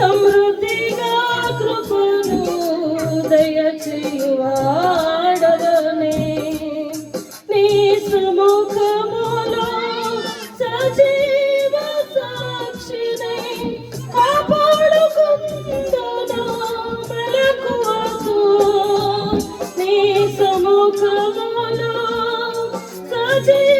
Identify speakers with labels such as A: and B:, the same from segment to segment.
A: సమృద్ధిగా కృపను దయచేవాడగనే నీ సుముఖములో సజీవ సాక్షిని కాపాడుకుందను మెలకువకు నీ సుముఖములో సజీవ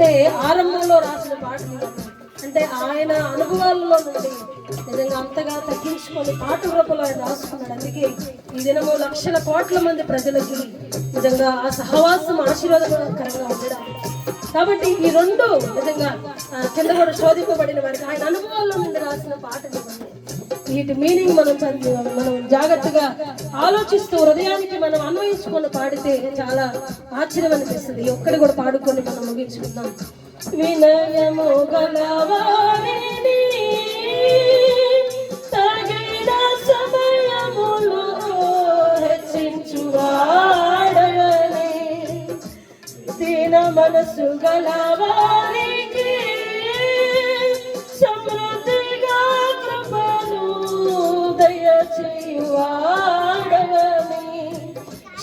A: అంటే ఆరంభంలో రాసిన పాటలు అంటే ఆయన అనుభవాలలో నుండి నిజంగా అంతగా తగ్గించుకొని పాట రూపంలో ఆయన రాసుకున్నాడు. అందుకే ఈ దినము లక్షల కోట్ల మంది ప్రజలకి నిజంగా ఆ సహవాసం ఆశీర్వాదకరంగా ఉండడానికి కాబట్టి ఈ రెండు నిజంగా కింద కూడా శోధింపబడిన వారికి ఆయన అనుభవాల్లో నుండి రాసిన పాటలు వీటి మీనింగ్ మనం మనం జాగ్రత్తగా ఆలోచిస్తూ హృదయానికి మనం అన్వయించుకొని పాడితే చాలా ఆశ్చర్యం అనిపిస్తుంది. ఒక్కడి కూడా పాడుకొని మనం ముగించుకుందాం. వినయము గలవారిని తగిన సమయములో దీన మనసు గలవారికి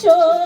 A: show.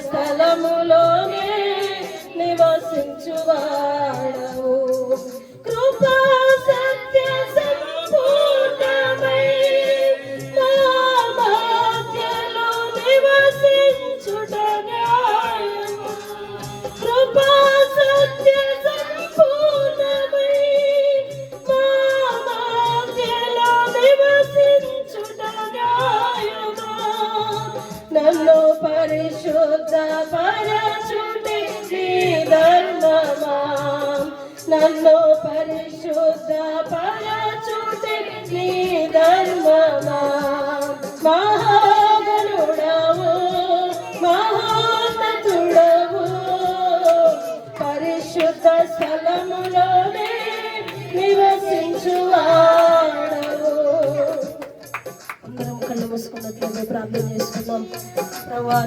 A: స్థలములోనే నివసించువా నన్ను పరిశుద్ధ పరచుటి ధర్మమా నన్ను పరిశుద్ధ పరచుటి నీ ధర్మమా మహాగణుడవు మహోన్నతుడవు. పరిశుద్ధ స్థలములోనే నివసించువాడవు понад правду не склон. Права